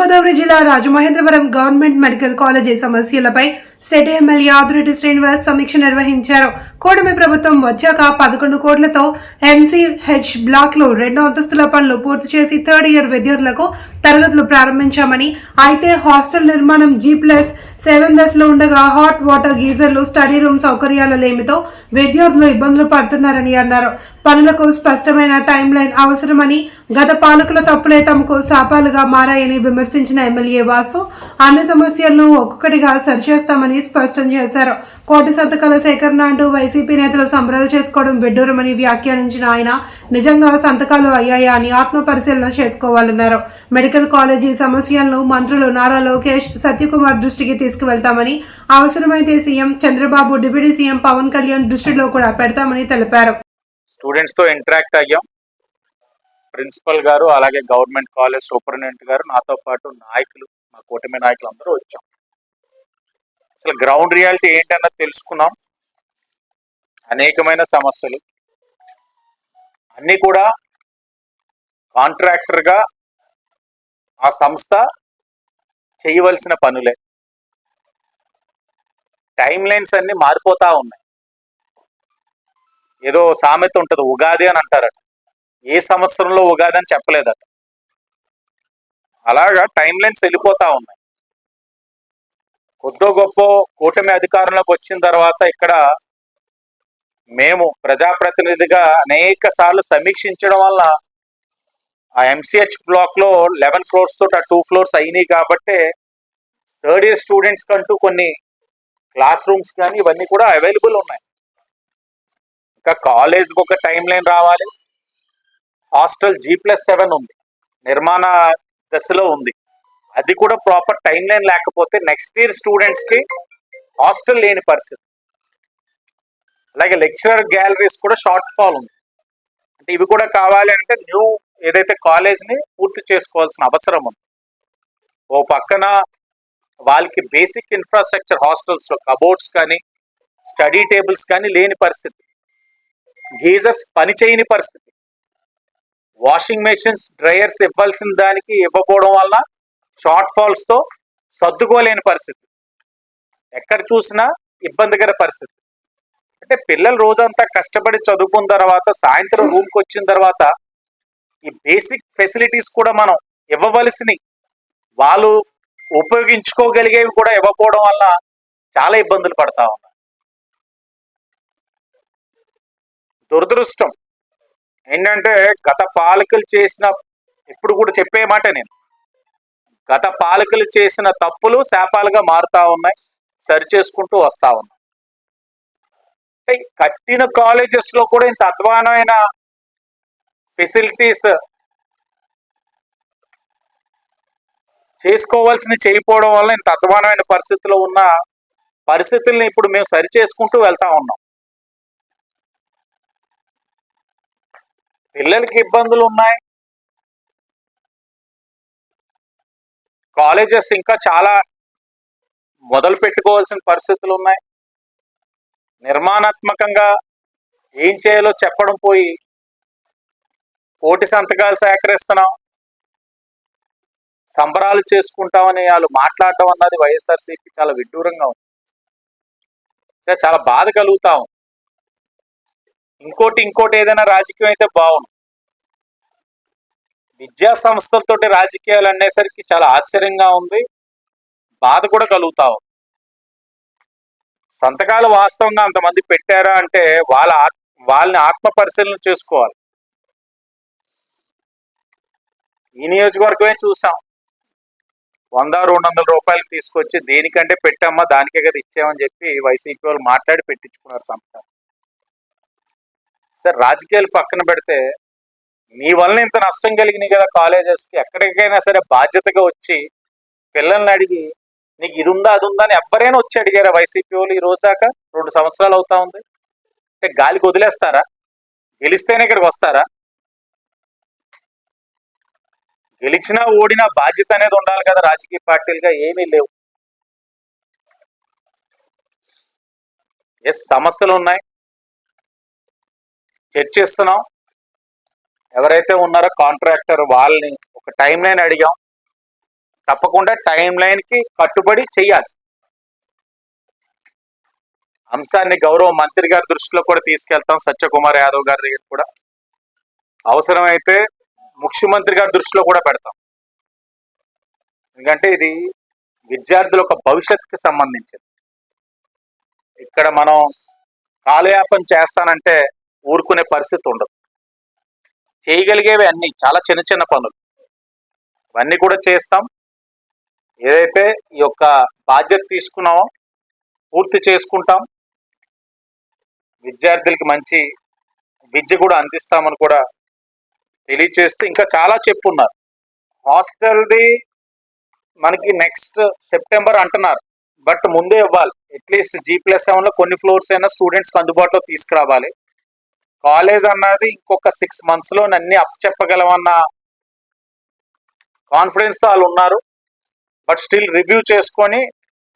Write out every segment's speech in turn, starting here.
తూర్పుగోదావరి జిల్లా Rajamahendravaram government medical college సమస్యలపై సెట్ ఎమ్మెల్యే ఆదిరెడ్డి శ్రీనివాస్ సమీక్ష నిర్వహించారు. కూటమి ప్రభుత్వం వచ్చాక పదకొండు కోట్లతో ఎంసీహెచ్ బ్లాక్లో రెండో అంతస్తుల పనులు పూర్తి చేసి థర్డ్ ఇయర్ విద్యార్థులకు తరగతులు ప్రారంభించామని అయితే హాస్టల్ నిర్మాణం జీ ప్లస్ సెవెన్ దశలో ఉండగా హాట్ వాటర్ గీజర్లు స్టడీ రూమ్ సౌకర్యాల లేమితో విద్యార్థులు ఇబ్బందులు పడుతున్నారని అన్నారు. పనులకు స్పష్టమైన టైం లైన్ అవసరమని గత పాలకుల తప్పులే తమకు శాపాలుగా మారాయని విమర్శించిన ఎమ్మెల్యే వాసు అన్ని సమస్యలను ఒక్కొక్కటిగా సరిచేస్తామని స్పష్టం చేశారు. కోటి సంతకాల సేకరణ అంటూ వైసీపీ నేతలు సంబరాలు చేసుకోవడం విడ్డూరమని వ్యాఖ్యానించిన ఆయన నిజంగా సంతకాలు అయ్యాయా అని ఆత్మ పరిశీలన చేసుకోవాలన్నారు. మెడికల్ కాలేజీ సమస్యలను మంత్రులు నారా లోకేష్ సత్యకుమార్ దృష్టికి తీసుకువెళ్తామని అవసరమైతే CM Chandrababu deputy CM Pawan Kalyan దృష్టిలో కూడా పెడతామని తెలిపారు. స్టూడెంట్స్తో ఇంటరాక్ట్ అయ్యాం. ప్రిన్సిపల్ గారు అలాగే గవర్నమెంట్ కాలేజ్ సూపరింటెండెంట్ గారు నాతో పాటు నాయకులు మా కూటమి నాయకులు అందరూ వచ్చాం. అసలు గ్రౌండ్ రియాలిటీ ఏంటన్నది తెలుసుకున్నాం. అనేకమైన సమస్యలు. అన్నీ కూడా కాంట్రాక్టర్గా ఆ సంస్థ చేయవలసిన పనులే. టైం లైన్స్ అన్ని మారిపోతా ఉన్నాయి. ఏదో సామెత ఉంటుంది ఉగాది అని అంటారట. ఏ సంవత్సరంలో ఉగాది అని చెప్పలేదట. అలాగా టైం లైన్స్ వెళ్ళిపోతా ఉన్నాయి. కొద్దో గొప్ప కూటమి అధికారంలోకి వచ్చిన తర్వాత ఇక్కడ మేము ప్రజాప్రతినిధిగా అనేక సార్లు సమీక్షించడం వల్ల ఆ ఎంసీహెచ్ బ్లాక్లో లెవెన్ ఫ్లోర్స్ తోటి ఆ టూ ఫ్లోర్స్ అయినాయి కాబట్టి థర్డ్ ఇయర్ స్టూడెంట్స్ కంటూ కొన్ని క్లాస్ రూమ్స్ కానీ ఇవన్నీ కూడా అవైలబుల్ ఉన్నాయి. ఇంకా కాలేజ్కి ఒక టైం లైన్ రావాలి. హాస్టల్ జీ ప్లస్ సెవెన్ ఉంది. నిర్మాణ దశలో ఉంది. అది కూడా ప్రాపర్ టైం లైన్ లేకపోతే నెక్స్ట్ ఇయర్ స్టూడెంట్స్కి హాస్టల్ లేని పరిస్థితి. అలాగే లెక్చరర్ గ్యాలరీస్ కూడా షార్ట్ ఫాల్ ఉంది. అంటే ఇవి కూడా కావాలి అంటే న్యూ ఏదైతే కాలేజ్ని పూర్తి చేసుకోవాల్సిన అవసరం ఉంది. ఓ పక్కన వాళ్ళకి బేసిక్ ఇన్ఫ్రాస్ట్రక్చర్ హాస్టల్స్ కబోర్డ్స్ కానీ స్టడీ టేబుల్స్ కానీ లేని పరిస్థితి. గీజర్స్ పని చేయని పరిస్థితి. వాషింగ్ మెషిన్స్ డ్రయర్స్ ఇవ్వాల్సిన దానికి ఇవ్వకపోవడం వల్ల షార్ట్ ఫాల్స్తో సర్దుకోలేని పరిస్థితి. ఎక్కడ చూసినా ఇబ్బందికర పరిస్థితి. అంటే పిల్లలు రోజంతా కష్టపడి చదువుకున్న తర్వాత సాయంత్రం రూమ్కి వచ్చిన తర్వాత ఈ బేసిక్ ఫెసిలిటీస్ కూడా మనం ఇవ్వవలసినవి. వాళ్ళు ఉపయోగించుకోగలిగేవి కూడా ఇవ్వకపోవడం వల్ల చాలా ఇబ్బందులు పడతా ఉన్నారు. దురదృష్టం. ఏంటంటే గత పాలకులు చేసిన ఇప్పుడు కూడా చెప్పే మాట నేను. గత పాలకులు చేసిన తప్పులు శాపాలుగా మారుతా ఉన్నాయి సరి చేసుకుంటూ వస్తా ఉన్నాయి. అంటే కట్టిన కాలేజెస్లో కూడా ఇంత అధ్వానమైన ఫెసిలిటీస్ చేసుకోవాల్సిన చేయకపోవడం వల్ల ఇంత అధ్వానమైన పరిస్థితిలో ఉన్న పరిస్థితుల్ని ఇప్పుడు మేము సరి చేసుకుంటూ వెళ్తా ఉన్నాం. పిల్లలకి ఇబ్బందులు ఉన్నాయి. కాలేజెస్ ఇంకా చాలా మొదలు పెట్టుకోవాల్సిన పరిస్థితులు ఉన్నాయి. నిర్మాణాత్మకంగా ఏం చేయాలో చెప్పడం పోయి పోటీ సంతకాలు సేకరిస్తున్నాం. సంబరాలు చేసుకుంటామని వాళ్ళు మాట్లాడడం అన్నది వైఎస్ఆర్సీపీ చాలా విడ్డూరంగా ఉంది. చాలా బాధ కలుగుతా ఉంది. ఇంకోటి ఇంకోటి ఏదైనా రాజకీయం అయితే బాగుండు. విద్యా సంస్థలతోటి రాజకీయాలు అనేసరికి చాలా ఆశ్చర్యంగా ఉంది. బాధ కూడా కలుగుతా ఉంది. సంతకాలు వాస్తవంగా అంతమంది పెట్టారా అంటే వాళ్ళ వాళ్ళని ఆత్మ పరిశీలన చేసుకోవాలి. ఈ నియోజకవర్గమే చూసాం. వంద రెండు వందల రూపాయలు తీసుకొచ్చి దేనికంటే పెట్టామా దానికే కదా ఇచ్చామని చెప్పి వైసీపీ వాళ్ళు మాట్లాడి పెట్టించుకున్నారు సంతకం సార్ రాజకీయాలు పక్కన పెడితే మీ వలన ఇంత నష్టం కలిగినాయి కదా కాలేజెస్కి. ఎక్కడికైనా సరే బాధ్యతగా వచ్చి పిల్లల్ని అడిగి నీకు ఇది ఉందా అది ఉందా అని ఎవరైనా వచ్చి అడిగారా వైసీపీ వాళ్ళు ఈ రోజు దాకా? రెండు సంవత్సరాలు అవుతా ఉంది. అంటే గాలికి వదిలేస్తారా? గెలిస్తేనే ఇక్కడికి వస్తారా? గెలిచినా ఓడినా బాధ్యత అనేది ఉండాలి కదా రాజకీయ పార్టీలుగా ఏమీ లేవు. ఎస్ సమస్యలు ఉన్నాయి. చర్చిస్తున్నాం. ఎవరైతే ఉన్నారో కాంట్రాక్టర్ వాళ్ళని ఒక టైం లైన్ అడిగాం. తప్పకుండా టైం లైన్కి కట్టుబడి చేయాలి. అంశాన్ని గౌరవ మంత్రి గారి దృష్టిలో కూడా తీసుకెళ్తాం. సత్యకుమార్ యాదవ్ గారి దగ్గర కూడా. అవసరమైతే ముఖ్యమంత్రి గారి దృష్టిలో కూడా పెడతాం. ఎందుకంటే ఇది విద్యార్థుల యొక్క భవిష్యత్తుకి సంబంధించింది. ఇక్కడ మనం కాలయాపం చేస్తానంటే ఊరుకునే పరిస్థితి ఉండదు. చేయగలిగేవి అన్నీ చాలా చిన్న చిన్న పనులు. ఇవన్నీ కూడా చేస్తాం. ఏదైతే ఈ యొక్క బాధ్యత తీసుకున్నామో పూర్తి చేసుకుంటాం. విద్యార్థులకి మంచి విద్య కూడా అందిస్తామని కూడా తెలియచేస్తూ ఇంకా చాలా చెప్పున్నారు. హాస్టల్ది మనకి నెక్స్ట్ సెప్టెంబర్ అంటున్నారు. బట్ ముందే ఇవ్వాలి. అట్లీస్ట్ జీ ప్లస్ సెవెన్లో కొన్ని ఫ్లోర్స్ అయినా స్టూడెంట్స్కి అందుబాటులో తీసుకురావాలి. కాలేజ్ అన్నది ఇంకొక సిక్స్ మంత్స్లో అన్ని అప్ చెప్పగలమన్న కాన్ఫిడెన్స్తో వాళ్ళు ఉన్నారు. బట్ స్టిల్ రివ్యూ చేసుకొని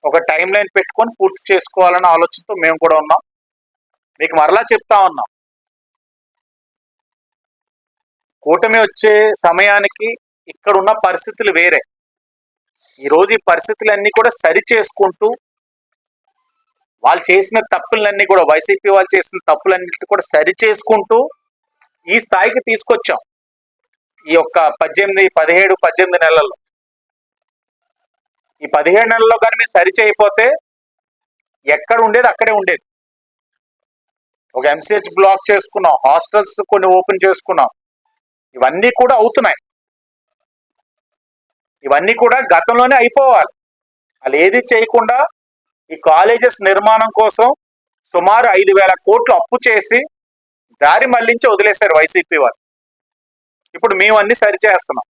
ఒక టైం లైన్ పెట్టుకొని పూర్తి చేసుకోవాలన్న ఆలోచనతో మేము కూడా ఉన్నాం. మీకు మరలా చెప్తా ఉన్నాం. కూటమి వచ్చే సమయానికి ఇక్కడ ఉన్న పరిస్థితులు వేరే. ఈరోజు ఈ పరిస్థితులన్నీ కూడా సరి చేసుకుంటూ వాళ్ళు చేసిన తప్పులన్నీ కూడా వైసీపీ వాళ్ళు చేసిన తప్పులన్నింటినీ కూడా సరి చేసుకుంటూ ఈ స్థాయికి తీసుకొచ్చాం. ఈ యొక్క పద్దెనిమిది పదిహేడు పద్దెనిమిది నెలల్లో. ఈ పదిహేడు నెలల్లో కానీ మీరు సరి చేయకపోతే ఎక్కడ ఉండేది అక్కడే ఉండేది. ఒక ఎంసీహెచ్ బ్లాక్ చేసుకున్నాం హాస్టల్స్ కొన్ని ఓపెన్ చేసుకున్నాం. ఇవన్నీ కూడా అవుతున్నాయి. ఇవన్నీ కూడా గతంలోనే అయిపోవాలి. వాళ్ళు ఏది చేయకుండా ఈ కాలేజెస్ నిర్మాణం కోసం సుమారు ఐదు వేల కోట్లు అప్పు చేసి దారి మళ్ళించి వదిలేశారు వైసీపీ వాళ్ళు. ఇప్పుడు మేము అన్ని సరి చేస్తున్నాం.